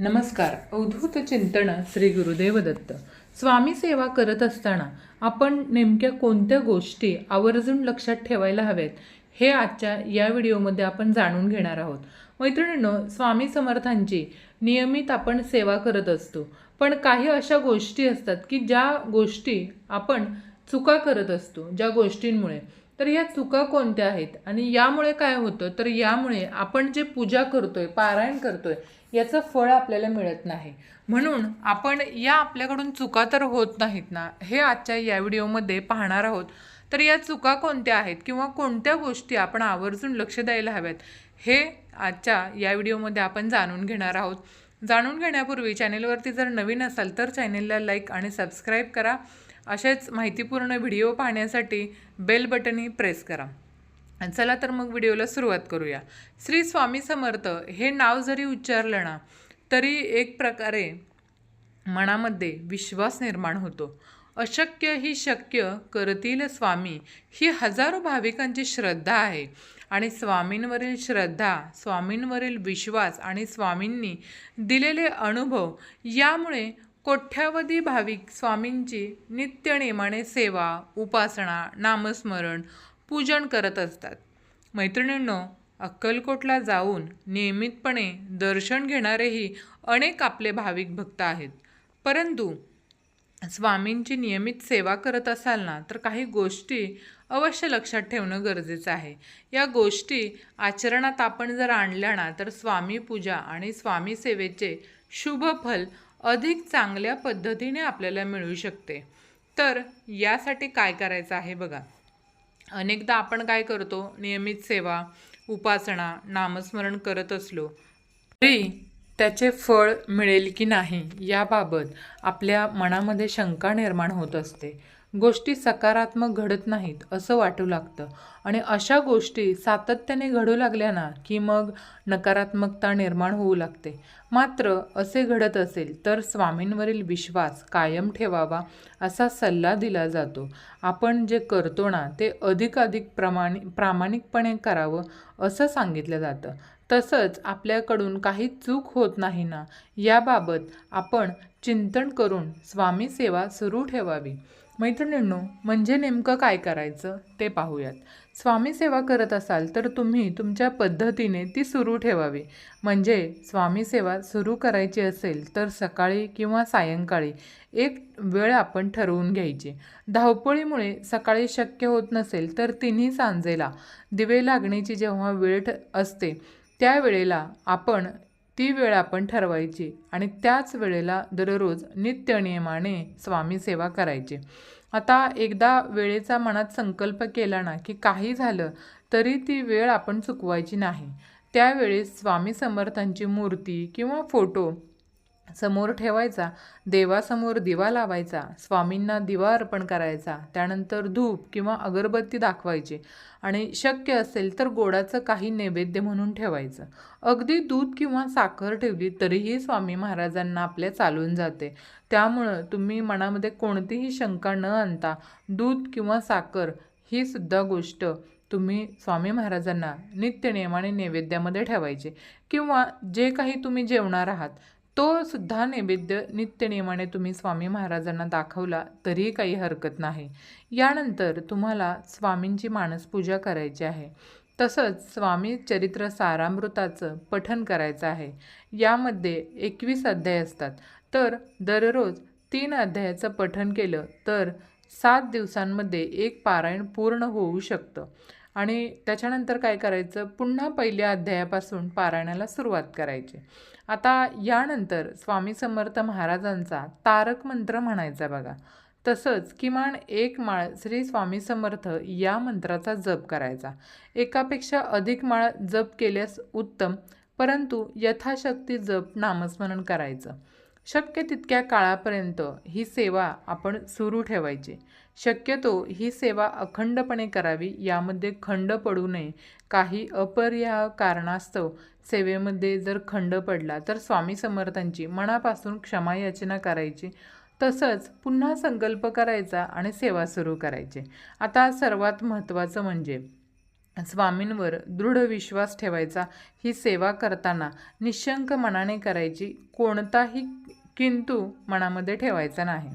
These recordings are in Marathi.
नमस्कार. अवधूत चिंतन श्री गुरुदेव दत्त. स्वामी सेवा करत असताना आपण नेमक्या कोणत्या गोष्टी आवर्जून लक्षात ठेवायला हव्यात हे आजच्या या व्हिडिओमध्ये आपण जाणून घेणार आहोत. मैत्रिणींनो स्वामी समर्थांची नियमित आपण सेवा करत असतो. पण काही अशा गोष्टी असतात की ज्या गोष्टी आपण चुका करत असतो ज्या गोष्टींमुळे. तर या चुका कोणत्या आहेत? आणि यामुळे काय होतं? तर यामुळे आपण जे पूजा करतोय पारायण करतोय याचं फळ आपल्याला मिळत नाही. म्हणून आपण या आपल्याकडून चुका तर होत नाहीत ना? हे आजच्या या व्हिडिओमध्ये पाहणार आहोत. तर या चुका कोणत्या आहेत? किंवा कोणत्या गोष्टी आपण आवर्जून लक्ष द्यायला हव्यात? हे आजच्या या व्हिडिओमध्ये आपण जाणून घेणार आहोत. जाणून घेण्यापूर्वी चॅनेलवरती जर नवीन असाल तर चॅनेलला लाईक आणि सबस्क्राईब करा. असेच माहितीपूर्ण व्हिडिओ पाहण्यासाठी बेल बटनही प्रेस करा. आणि चला तर मग व्हिडिओला सुरुवात करूया. श्री स्वामी समर्थ हे नाव जरी उच्चारलं ना तरी एक प्रकारे मनामध्ये विश्वास निर्माण होतो. अशक्य ही शक्य करतील स्वामी ही हजारो भाविकांची श्रद्धा आहे. आणि स्वामींवरील श्रद्धा स्वामींवरील विश्वास आणि स्वामींनी दिलेले अनुभव यामुळे कोठ्यावधी भाविक स्वामींची नित्यनेमाने सेवा उपासना नामस्मरण पूजन करत असतात. मैत्रिणींनो अक्कलकोटला जाऊन नियमितपणे दर्शन घेणारेही अनेक आपले भाविक भक्त आहेत. परंतु स्वामींची नियमित सेवा करत असाल ना तर काही गोष्टी अवश्य लक्षात ठेवणं गरजेचं आहे. या गोष्टी आचरणात आपण जर आणल्या ना तर स्वामी पूजा आणि स्वामी सेवेचे शुभ फल अधिक चांगल्या पद्धतीने आपल्याला मिळू शकते. तर यासाठी काय करायचं आहे बघा. अनेकदा आपण काय करतो नियमित सेवा उपासना नामस्मरण करत असलो तरी त्याचे फळ मिळेल की नाही याबाबत आपल्या मनामध्ये शंका निर्माण होत असते. गोष्टी सकारात्मक घडत नाहीत असं वाटू लागतं. आणि अशा गोष्टी सातत्याने घडू लागल्या ना की मग नकारात्मकता निर्माण होऊ लागते. मात्र असे घडत असेल तर स्वामींवरील विश्वास कायम ठेवावा असा सल्ला दिला जातो. आपण जे करतो ना ते अधिकाधिक प्रमाणि प्रामाणिकपणे करावं असं सांगितलं जातं. तसंच आपल्याकडून काही चूक होत नाही ना याबाबत आपण चिंतन करून स्वामी सेवा सुरू ठेवावी. मैत्रिणींनो म्हणजे नेमकं काय करायचं ते पाहूयात. स्वामी सेवा करत असाल तर तुम्ही तुमच्या पद्धतीने ती सुरू ठेवावी. म्हणजे स्वामी सेवा सुरू करायची असेल तर सकाळी किंवा सायंकाळी एक वेळ आपण ठरवून घ्यायची. धावपळीमुळे सकाळी शक्य होत नसेल तर तिन्ही सांजेला दिवे लागण्याची जेव्हा वेळ ठ असते त्यावेळेला आपण ती वेळ आपण ठरवायची आणि त्याच वेळेला दररोज नित्यनियमाने स्वामी सेवा करायची. आता एकदा वेळेचा मनात संकल्प केला ना की काही झालं तरी ती वेळ आपण चुकवायची नाही. त्यावेळेस स्वामी समर्थांची मूर्ती किंवा फोटो समोर ठेवायचा देवासमोर दिवा लावायचा स्वामींना दिवा अर्पण करायचा त्यानंतर धूप किंवा अगरबत्ती दाखवायची. आणि शक्य असेल तर गोडाचं काही नैवेद्य म्हणून ठेवायचं. अगदी दूध किंवा साखर ठेवली तरीही स्वामी महाराजांना आपल्या चालून जाते. त्यामुळं तुम्ही मनामध्ये कोणतीही शंका न आणता दूध किंवा साखर ही सुद्धा गोष्ट तुम्ही स्वामी महाराजांना नित्यनियमाने नैवेद्यामध्ये ठेवायचे. किंवा जे काही तुम्ही जेवणार आहात तो सुद्धा नैवेद्य नित्यनियमाने तुम्ही स्वामी महाराजांना दाखवला तरीही काही हरकत नाही. यानंतर तुम्हाला स्वामींची मानसपूजा करायची आहे. तसंच स्वामी चरित्र सारामृताचं पठन करायचं आहे. यामध्ये एकवीस अध्याय असतात. तर दररोज तीन अध्यायाचं पठन केलं तर सात दिवसांमध्ये एक पारायण पूर्ण होऊ शकतं. आणि त्याच्यानंतर काय करायचं? पुन्हा पहिल्या अध्यायापासून पारायणाला सुरुवात करायची. आता यानंतर स्वामी समर्थ महाराजांचा तारक मंत्र म्हणायचा बघा. तसंच किमान एक माळ श्री स्वामी समर्थ या मंत्राचा जप करायचा. एकापेक्षा अधिक माळ जप केल्यास उत्तम परंतु यथाशक्ती जप नामस्मरण करायचं. शक्य तितक्या काळापर्यंत ही सेवा आपण सुरू ठेवायची. शक्यतो ही सेवा अखंडपणे करावी यामध्ये खंड पडू नये. काही अपरिया कारणास्तव सेवेमध्ये जर खंड पडला तर स्वामी समर्थांची मनापासून क्षमा याचना करायची. तसंच पुन्हा संकल्प करायचा आणि सेवा सुरू करायची. आता सर्वात महत्त्वाचं म्हणजे स्वामींवर दृढ विश्वास ठेवायचा. ही सेवा करताना निशंक मनाने करायची. कोणताही किंतु मनामध्ये ठेवायचा नाही.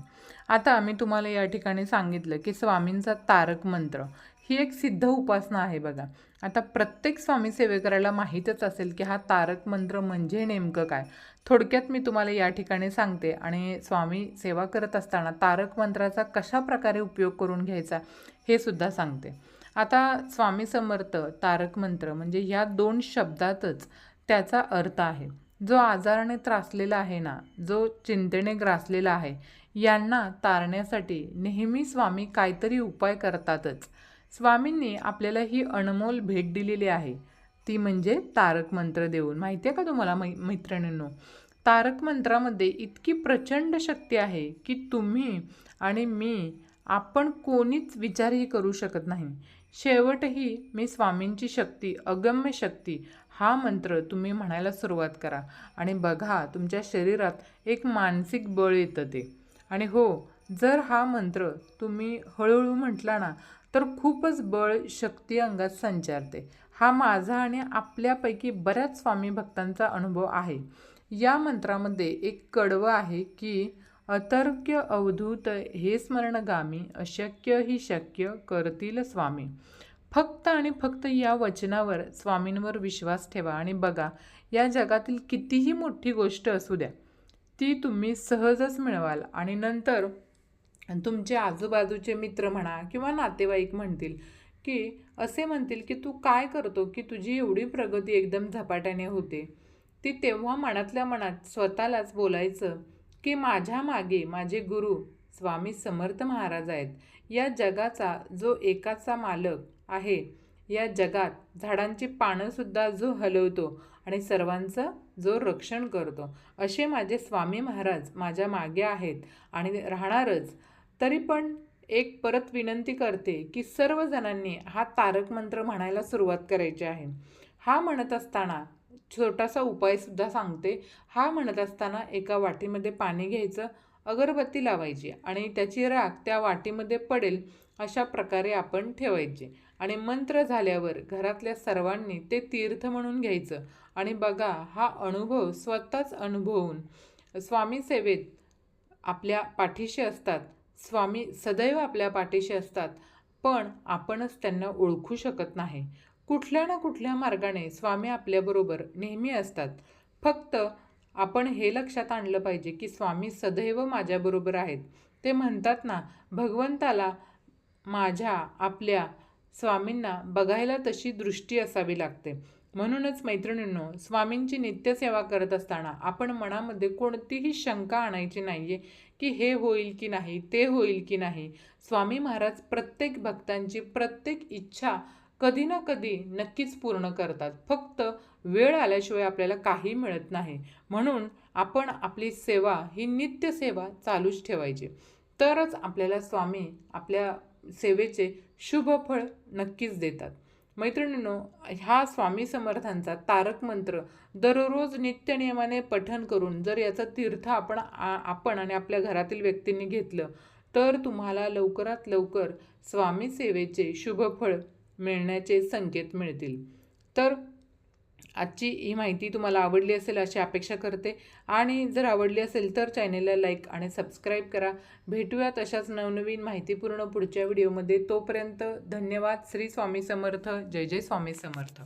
आता मी तुम्हाला या ठिकाणी सांगितलं की स्वामींचा तारक मंत्र ही एक सिद्ध उपासना आहे बघा. आता प्रत्येक स्वामी सेवेकराला माहीतच असेल की हा तारक मंत्र म्हणजे नेमकं काय? थोडक्यात मी तुम्हाला या ठिकाणी सांगते आणि स्वामी सेवा करत असताना तारक मंत्राचा कशा प्रकारे उपयोग करून घ्यायचा हे सुद्धा सांगते. आता स्वामी समर्थ तारक मंत्र म्हणजे ह्या दोन शब्दातच त्याचा अर्थ आहे. जो आजाराने त्रासलेला आहे ना जो चिंतेने ग्रासलेला आहे यांना तारण्यासाठी नेहमी स्वामी काहीतरी उपाय करतातच. स्वामींनी आपल्याला ही अनमोल भेट दिलेली आहे. ती म्हणजे तारक मंत्र देऊन. माहिती आहे का तुम्हाला मै मैत्रिणींनो? तारक मंत्रामध्ये इतकी प्रचंड शक्ती आहे की तुम्ही आणि मी आपण कोणीच विचारही करू शकत नाही. शेवटही मी स्वामींची शक्ती अगम्य शक्ती हा मंत्र तुम्ही म्हणायला सुरुवात करा. आणि बघा तुमच्या शरीरात एक मानसिक बळ येतं ते. आणि हो जर हा मंत्र तुम्ही हळूहळू म्हटला ना तर खूपच बळ शक्ती अंगात संचारते. हा माझा आणि आपल्यापैकी बऱ्याच स्वामी भक्तांचा अनुभव आहे. या मंत्रामध्ये एक कडवं आहे की अतर्क्य अवधूत हे स्मरणगामी अशक्य ही शक्य करतील स्वामी. फक्त आणि फक्त या वचनावर स्वामींवर विश्वास ठेवा आणि बघा या जगातील कितीही मोठी गोष्ट असू द्या ती तुम्ही सहजच मिळवाल. आणि नंतर तुमचे आजूबाजूचे मित्र म्हणा किंवा नातेवाईक म्हणतील की असे म्हणतील की तू काय करतो की तुझी एवढी प्रगती एकदम झपाट्याने होते? ती तेव्हा मनातल्या मनात स्वतःलाच बोलायचं की माझ्या मागे माझे गुरु स्वामी समर्थ महाराज आहेत. या जगाचा जो एकाचा मालक आहे या जगात झाडांची पानंसुद्धा जो हलवतो आणि सर्वांचं जो रक्षण करतो असे माझे स्वामी महाराज माझ्या मागे आहेत आणि राहणारच. तरी पण एक परत विनंती करते की सर्वजणांनी हा तारक मंत्र म्हणायला सुरुवात करायची आहे. हा म्हणत असताना छोटासा उपायसुद्धा सांगते. हा म्हणत असताना एका वाटीमध्ये पाणी घ्यायचं अगरबत्ती लावायची आणि त्याची राख त्या वाटीमध्ये पडेल अशा प्रकारे आपण ठेवायचे. आणि मंत्र झाल्यावर घरातल्या सर्वांनी ते तीर्थ म्हणून घ्यायचं. आणि बघा हा अनुभव स्वतःच अनुभवून स्वामी सेवेत आपल्या पाठीशी असतात. स्वामी सदैव आपल्या पाठीशी असतात. पण आपणच त्यांना ओळखू शकत नाही. कुठल्या ना कुठल्या मार्गाने स्वामी आपल्याबरोबर नेहमी असतात. फक्त आपण हे लक्षात आणलं पाहिजे की स्वामी सदैव माझ्याबरोबर आहेत. ते म्हणतात ना भगवंताला माझ्या आपल्या स्वामींना बघायला तशी दृष्टी असावी लागते. म्हणूनच मैत्रिणींनो स्वामींची नित्यसेवा करत असताना आपण मनामध्ये कोणतीही शंका आणायची नाही आहे की हे होईल की नाही ते होईल की नाही. स्वामी महाराज प्रत्येक भक्तांची प्रत्येक इच्छा कधी ना कधी नक्कीच पूर्ण करतात. फक्त वेळ आल्याशिवाय आपल्याला काही मिळत नाही. म्हणून आपण आपली सेवा ही नित्यसेवा चालूच ठेवायची. तरच आपल्याला स्वामी आपल्या सेवेचे शुभ फळ नक्कीच देतात. मैत्रिणींनो ह्या स्वामी समर्थांचा तारक मंत्र दररोज नित्यनियमाने पठन करून जर याचं तीर्थ आपण आपण आणि आपल्या घरातील व्यक्तींनी घेतलं तर तुम्हाला लवकरात लवकर स्वामी सेवेचे शुभफळ मिळण्याचे संकेत मिळतील. तर आजची ही माहिती तुम्हाला आवडली असेल अशी अपेक्षा करते. आणि जर आवडली असेल तर चॅनेलला लाईक आणि सबस्क्राईब करा. भेटूयात अशाच नवनवीन माहितीपूर्ण पुढच्या व्हिडिओमध्ये. तोपर्यंत धन्यवाद. श्री स्वामी समर्थ. जय जय स्वामी समर्थ.